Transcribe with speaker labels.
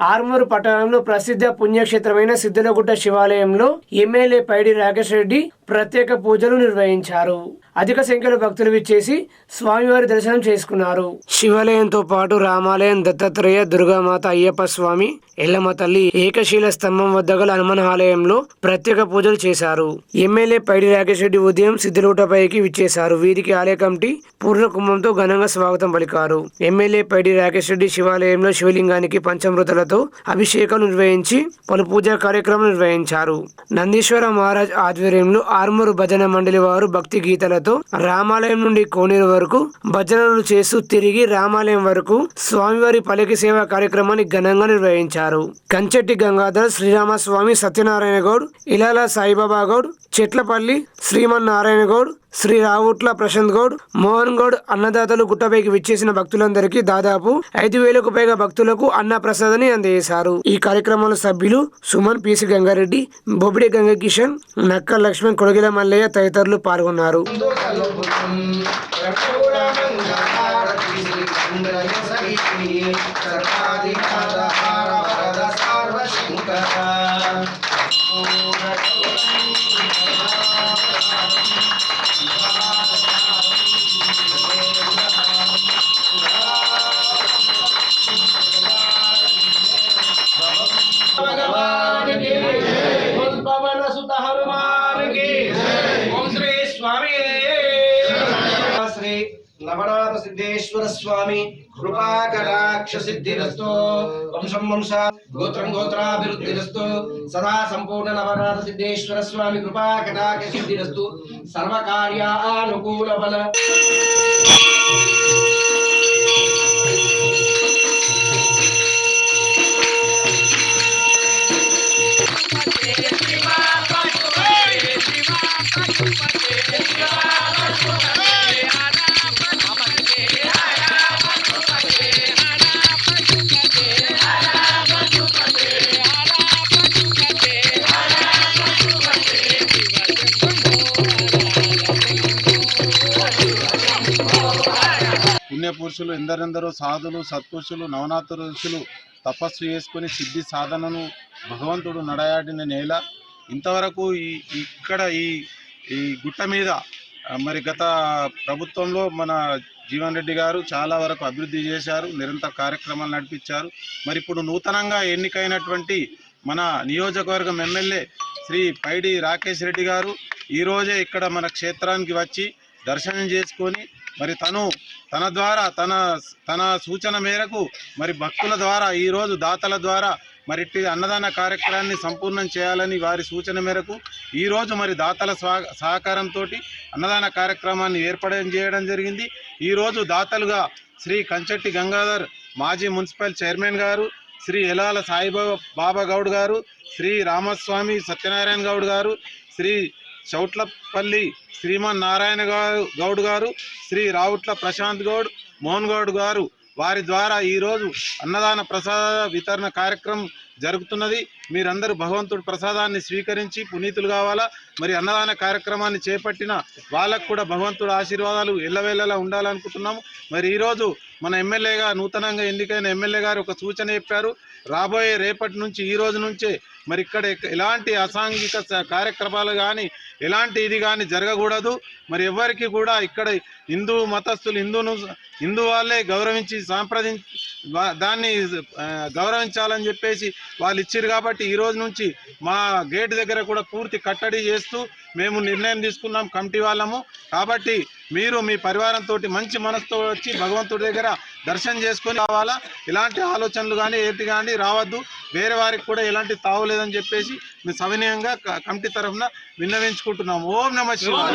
Speaker 1: ఆర్మూరు పట్టణంలో ప్రసిద్ధ పుణ్యక్షేత్రమైన సిద్ధులగుట్ట శివాలయంలో ఎమ్మెల్యే పైడి రాకేష్ రెడ్డి ప్రత్యేక పూజలు నిర్వహించారు. అధిక సంఖ్యలో భక్తులు విచ్చేసి స్వామివారి దర్శనం చేసుకున్నారు. శివాలయంతో పాటు రామాలయం దత్తాత్రేయ దుర్గామాత అయ్యప్ప స్వామి ఎల్లమ్మ తల్లి ఏకశీల స్తంభం వద్ద గల హనుమాన్ ఆలయంలో ప్రత్యేక పూజలు చేశారు. ఎమ్మెల్యే పైడి రాకేష్ రెడ్డి ఉదయం సిద్ధిలోటపైకి విచ్చేశారు. వీరికి ఆలయ కమిటీ పూర్ణ కుంభంతో ఘనంగా స్వాగతం పలికారు. ఎమ్మెల్యే పైడి రాకేష్ రెడ్డి శివాలయంలో శివలింగానికి పంచమృతలతో అభిషేకాలు నిర్వహించి పలు పూజా కార్యక్రమాలు నిర్వహించారు. నందీశ్వర మహారాజ్ ఆధ్వర్యంలో ఆర్మూరు భజన మండలి వారు భక్తి గీతలతో రామాలయం నుండి కోనేరు వరకు భజనలు చేస్తూ తిరిగి రామాలయం వరకు స్వామివారి పలికి సేవ కార్యక్రమాన్ని ఘనంగా నిర్వహించారు. కంచెట్టి గంగాధర్ శ్రీరామస్వామి సత్యనారాయణ గౌడ్ ఇలాల సాయిబాబా గౌడ్ చెట్లపల్లి శ్రీమన్నారాయణ గౌడ్ శ్రీ రావుట్ల ప్రశాంత్ గౌడ్ మోహన్ గౌడ్ అన్నదాతలు గుట్టపైకి విచ్చేసిన భక్తులందరికీ దాదాపు ఐదు వేలకు పైగా భక్తులకు అన్న ప్రసాదాన్ని అందజేశారు. ఈ కార్యక్రమంలో సభ్యులు సుమన్ పిసి గంగారెడ్డి బొబిడి గంగకిషన్ నక్క లక్ష్మణ్ కొడగిల మల్లయ్య తదితరులు పాల్గొన్నారు.
Speaker 2: Pavana Sutta Haruma ಸಿದ್ದೇಶ್ವರ ಸ್ವಾಮಿ ಕೃಪಾಕರಾಕ್ಷ ಸಿದ್ಧಿರಸ್ತು. ವಂಶಂ ವಂಶ, ಗೋತ್ರಂ ಗೋತ್ರಾಭಿವೃದ್ಧಿರಸ್ತು. ಸದಾ ಸಂಪೂರ್ಣ ನವನಾಥ ಸಿದ್ದೇಶ್ವರ ಸ್ವಾಮಿ ಕೃಪಾಕಟಾಕ್ಷ ಸಿದ್ಧಿರಸ್ತು. ಸರ್ವ ಕಾರ್ಯ ಅನುಕೂಲ ಬಲ.
Speaker 3: పుణ్యపురుషులు ఎందరెందరో సాధులు సత్పురుషులు నవనాథ ఋషులు తపస్సు చేసుకుని సిద్ధి సాధనను భగవంతుడు నడయాడిన నేల. ఇంతవరకు ఈ ఇక్కడ ఈ ఈ గుట్ట మీద మరి గత ప్రభుత్వంలో మన జీవన్ రెడ్డి గారు చాలా వరకు అభివృద్ధి చేశారు నిరంతర కార్యక్రమాలు నడిపించారు. మరి ఇప్పుడు నూతనంగా ఎన్నికైనటువంటి మన నియోజకవర్గం ఎమ్మెల్యే శ్రీ పైడి రాకేష్ రెడ్డి గారు ఈరోజే ఇక్కడ మన క్షేత్రానికి వచ్చి దర్శనం చేసుకొని మరి తను తన ద్వారా తన తన సూచన మేరకు మరి భక్తుల ద్వారా ఈరోజు దాతల ద్వారా మరి ఇట్టి అన్నదాన కార్యక్రమాన్ని సంపూర్ణం చేయాలని వారి సూచన మేరకు ఈరోజు మరి దాతల స్వా సహకారంతో అన్నదాన కార్యక్రమాన్ని ఏర్పడడం చేయడం జరిగింది. ఈరోజు దాతలుగా శ్రీ కంచెట్టి గంగాధర్ మాజీ మున్సిపల్ చైర్మన్ గారు శ్రీ ఎలాల సాయిబాబా బాబా గౌడ్ గారు శ్రీ రామస్వామి సత్యనారాయణ గౌడ్ గారు శ్రీ చౌట్లపల్లి శ్రీమన్ నారాయణ గారు గౌడ్ గారు శ్రీ రావుట్ల ప్రశాంత్ గౌడ్ మోహన్ గౌడ్ గారు వారి ద్వారా ఈరోజు అన్నదాన ప్రసాద వితరణ కార్యక్రమం జరుగుతున్నది. మీరందరూ భగవంతుడి ప్రసాదాన్ని స్వీకరించి పునీతులు కావాలా? మరి అన్నదాన కార్యక్రమాన్ని చేపట్టిన వాళ్ళకు కూడా భగవంతుడి ఆశీర్వాదాలు ఎల్లవేళలా ఉండాలనుకుంటున్నాము. మరి ఈరోజు మన ఎమ్మెల్యేగా నూతనంగా ఎన్నికైన ఎమ్మెల్యే గారు ఒక సూచన చెప్పారు. రాబోయే రేపటి నుంచి ఈ రోజు నుంచే మరి ఇక్కడ ఎలాంటి అసాంఘిక కార్యక్రమాలు కానీ ఎలాంటి ఇది కానీ జరగకూడదు. మరి ఎవరికి కూడా ఇక్కడ హిందూ మతస్థులు హిందూను హిందూ వాళ్ళే గౌరవించి సాంప్రదిం దాన్ని గౌరవించాలని చెప్పేసి వాళ్ళు ఇచ్చారు కాబట్టి ఈ రోజు నుంచి మా గేట్ దగ్గర కూడా పూర్తి కట్టడి చేస్తూ మేము నిర్ణయం తీసుకున్నాం కమిటీ వాళ్ళము. కాబట్టి మీరు మీ పరివారంతో మంచి మనసుతో వచ్చి భగవంతుడి దగ్గర దర్శనం చేసుకొని రావాలా? ఇలాంటి ఆలోచనలు కానీ ఏంటి కానీ రావద్దు. వేరే వారికి కూడా ఎలాంటి తావు లేదని చెప్పేసి మేము సవినయంగా క- కమిటీ తరఫున విన్నవించుకుంటున్నాము. ఓం నమ శివాయ.